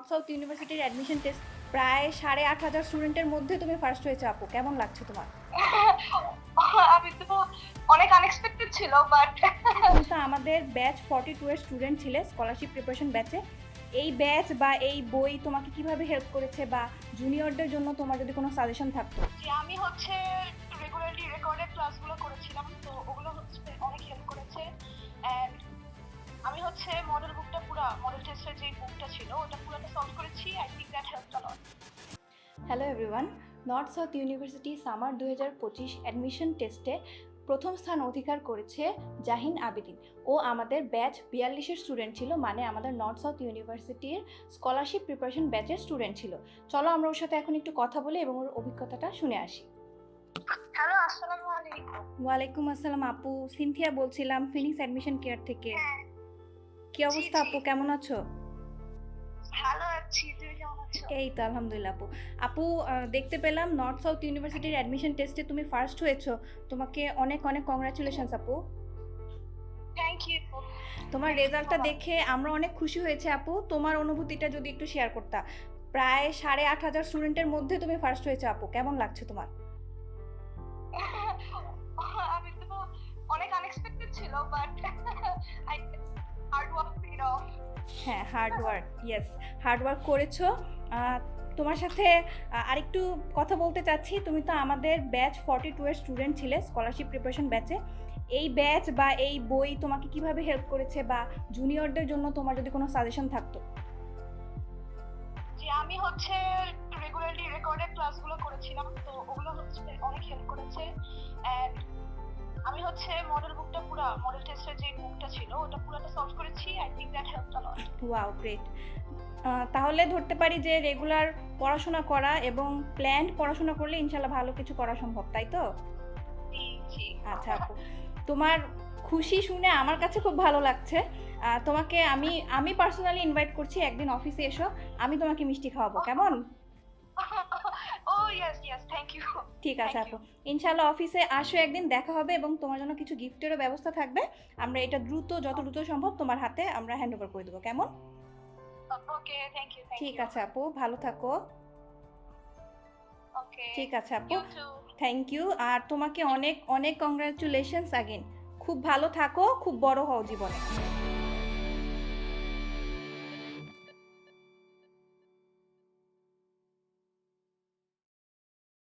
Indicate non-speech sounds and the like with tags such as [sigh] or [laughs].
North south ইউনিভার্সিটির admission test প্রায় সাড়ে আট হাজার স্টুডেন্টের মধ্যে তুমি ফার্স্ট হয়েছে আপু। কেমন লাগছে তোমার? [laughs] আমি তো অনেক আনএক্সপেক্টেড ছিল বাট [laughs] তো আমাদের ব্যাচ ফর্টি টু এর স্টুডেন্ট ছিলে স্কলারশিপ প্রিপারেশন ব্যাচে এই ব্যাচ বা এই বই তোমাকে কীভাবে হেল্প করেছে বা জুনিয়রদের জন্য তোমার যদি কোনো সাজেশন থাকতো? যে আমি হচ্ছে রেগুলারলি রেকর্ডেড ক্লাসগুলো করেছিলাম তো ওগুলো হচ্ছে অনেক হেল্প করেছে। অ্যান্ড আমি হচ্ছে মডেল পুরো মডেল টেস্টের যে বুকটা ছিল ওটা পুরোটা সলভ করেছি I think that help a lot hello everyone north south university summer দু হাজার পঁচিশ অ্যাডমিশন টেস্টে প্রথম স্থান অধিকার করেছে জাহিন আবিদিন। ও আমাদের ব্যাচ বিয়াল্লিশের স্টুডেন্ট ছিল মানে আমাদের নর্থ সাউথ ইউনিভার্সিটির স্কলারশিপ প্রিপারেশন ব্যাচের স্টুডেন্ট ছিল। চলো আমরা ওর সাথে এখন একটু কথা বলি এবং ওর অভিজ্ঞতাটা শুনে আসি। হ্যালো আসসালামু আলাইকুম। ওয়ালাইকুম আসসালাম আপু। সিনথিয়া বলছিলাম ফিনিক্স অ্যাডমিশন কেয়ার থেকে। হ্যাঁ কি অবস্থা আপু? কেমন আছো? ভালো আছি তুমি কেমন আছো? এই তো আলহামদুলিল্লাহ আপু। আপু দেখতে পেলাম নর্থ সাউথ ইউনিভার্সিটির অ্যাডমিশন টেস্টে তুমি ফার্স্ট হয়েছো। তোমাকে অনেক অনেক কংগ্রাচুলেশনস আপু। থ্যাংক ইউ তোমার রেজাল্টটা দেখে আমরা অনেক খুশি হয়েছে আপু। তোমার অনুভূতিটা যদি একটু শেয়ার করতা। প্রায় সাড়ে আট হাজার স্টুডেন্টের মধ্যে তুমি ফার্স্ট হয়েছে আপু। কেমন লাগছে তোমার? [laughs] আমি তো অনেক আনএক্সপেক্টেড ছিল but [laughs] hard work paid off হ্যাঁ hard work yes hard work করেছ। তোমার সাথে আরেকটু কথা বলতে চাচ্ছি। তুমি তো আমাদের ব্যাচ ফর্টি টু এর স্টুডেন্ট ছিলে স্কলারশিপ প্রিপারেশন ব্যাচে এই ব্যাচ বা এই বই তোমাকে কীভাবে হেল্প করেছে বা জুনিয়রদের জন্য তোমার যদি কোনো সাজেশন থাকতো? যে আমি হচ্ছে রেগুলারলি রেকর্ডেড ক্লাসগুলো করেছিলাম তো ওগুলো হচ্ছে অনেক হেল্প করেছে। হচ্ছে মডেল বুকটা পুরো মডেল টেস্টের যে বুকটা ছিল ওটা পুরোটা সলভ করেছি I think that help a lot wow great তাহলে ধরতে পারি যে রেগুলার পড়াশোনা করা এবং প্ল্যান পড়াশোনা করলে ইনশাল্লাহ ভালো কিছু করা সম্ভব তাই তো? জি জি। আচ্ছা আপু। তোমার খুশি শুনে আমার কাছে খুব ভালো লাগছে। তোমাকে আমি আমি পার্সোনালি ইনভাইট করছি একদিন অফিসে এসো আমি তোমাকে মিষ্টি খাওয়াবো কেমন? ইউ ঠিক আছে আপু। ইনশাল্লাহ অফিসে আসো একদিন দেখা হবে এবং তোমার জন্য কিছু গিফটেরও ব্যবস্থা থাকবে। আমরা এটা দ্রুত যত দ্রুত সম্ভব তোমার হাতে আমরা হ্যান্ড ওভার করে দেবো কেমন? ওকে থ্যাংক ইউ ঠিক আছে আপু ভালো থাকো। ওকে ঠিক আছে আপু। থ্যাংক ইউ আর তোমাকে অনেক অনেক কংগ্রাচুলেশনস আগেন খুব ভালো থাকো খুব বড় হও জীবনে।